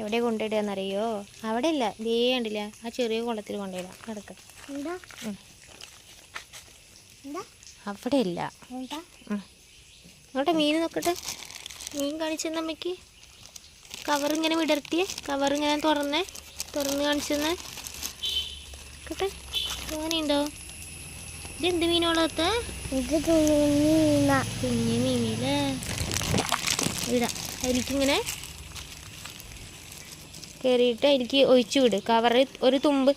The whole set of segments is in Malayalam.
എവിടെ കൊണ്ടിടുകയെന്നറിയോ അവിടെ ഇല്ല ദേ കണ്ടില്ല? ആ ചെറിയ കുളത്തിൽ കൊണ്ടിടാം കിടക്ക അവിടെ ഇല്ല അവിടെ മീൻ നോക്കട്ടെ. മീൻ കാണിച്ചെന്ന അമ്മയ്ക്ക്. കവർ ഇങ്ങനെ വിടർത്തിയേ. കവർ ഇങ്ങനെ തുറന്നേ. തുറന്ന് കാണിച്ചെന്ന്. നോക്കട്ടെ. അങ്ങനെയുണ്ടോ ഇതെന്ത് മീനോളത്ത് കുഞ്ഞു മീനില്ലേ? ഇടാം അതിലേക്കിങ്ങനെ കയറിയിട്ട് അതിലേക്ക് ഒഴിച്ച് വിട്. കവറ് ഒരു തുമ്പ്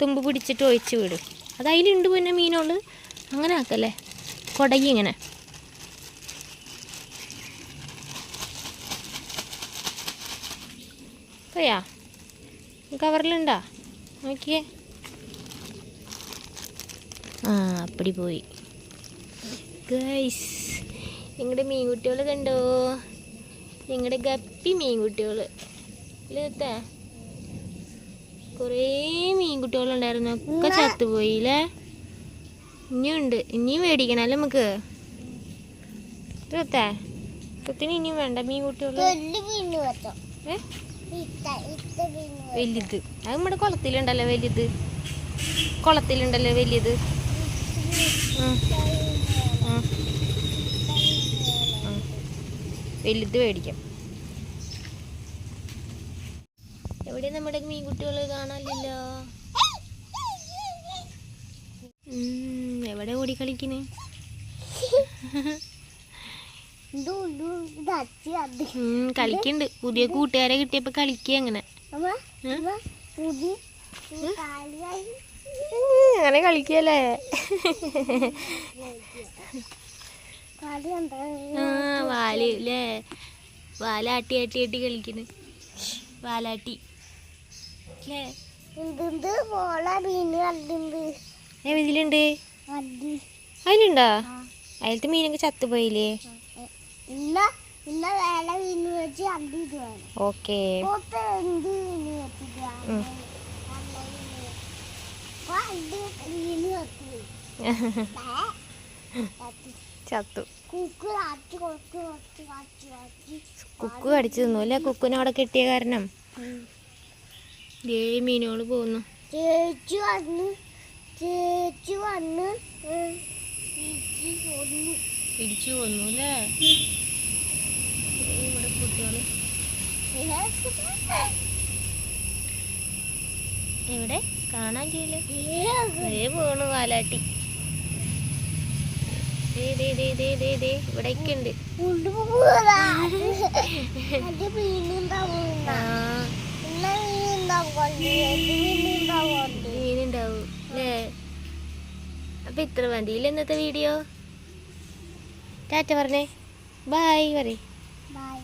തുമ്പ് പിടിച്ചിട്ട് ഒഴിച്ച് വിട്. അത് അതിലുണ്ട് പിന്നെ മീനുകൊണ്ട് അങ്ങനെ ആക്കല്ലേ? കൊടകി ഇങ്ങനെ. പോയാ കവറിലുണ്ടാ? നോക്കിയേ. ആ അപ്പടി പോയി. ഗൈസ് നിങ്ങളുടെ മീൻകുട്ടികൾ കണ്ടോ? നിങ്ങളുടെ ഗപ്പി മീൻകുട്ടികൾ ഇല്ലത്തെ. കുറേ മീൻകുട്ടികളുണ്ടായിരുന്നു. ഒക്കെ ചത്തുപോയില്ലേ? ഇനിയുണ്ട്. ഇനിയും മേടിക്കണല്ലേ നമുക്ക്? ഇല്ലത്തെ ഇപ്പത്തിന് ഇനിയും വേണ്ട മീൻകുട്ടികൾ വലുത്. അത് നമ്മുടെ കുളത്തിലുണ്ടല്ലോ വലുത്. കുളത്തിലുണ്ടല്ലോ വലിയത്. വലുത് മേടിക്കാം. എവിടെ നമ്മുടെ മീൻകുട്ടികൾ കാണാനില്ലല്ലോ. എവിടെ ഓടി കളിക്കണേ കളിക്കണ്ട്. പുതിയ കൂട്ടുകാരെ കിട്ടിയപ്പോ കളിക്കുക അങ്ങനെ. അങ്ങനെ കളിക്കല്ലേ? കളി ആ വാൽ അല്ലേ വാലാട്ടി ആട്ടി ആട്ടി കളിക്കുന്നു വാലാട്ടി. ഇതിലുണ്ട്? അതിലുണ്ടോ? ആ. അതിലത്തെ മീനൊക്കെ ചത്തുപോയില്ലേ? ഓക്കെ. ചത്തു. കുക്ക് കടിച്ചു തിന്നു. അല്ലേ? കുക്കുനെ അവിടെ കിട്ടിയ കാരണം. ഏ മീനുകൾ പോകുന്നു. ചേച്ചി വന്നു ചേച്ചി വന്ന് പോന്നു ഇടിച്ചു കൊന്നു അല്ലേ ഇവിടെ കുട്ടികൾ എവിടെ? കാണാൻ ചെയ്യില്ല? ദേ പോണു വാലാട്ടി. ദേ ദേ ദേ ദേ ദേ ദേ ഉണ്ട്. അത് മീനുണ്ടാവും. അല്ലേ അപ്പൊ ഇത്ര മതിയില്ല ഇന്നത്തെ വീഡിയോ? ടാറ്റ പറഞ്ഞേ. ബായ് പറയേ. ബൈ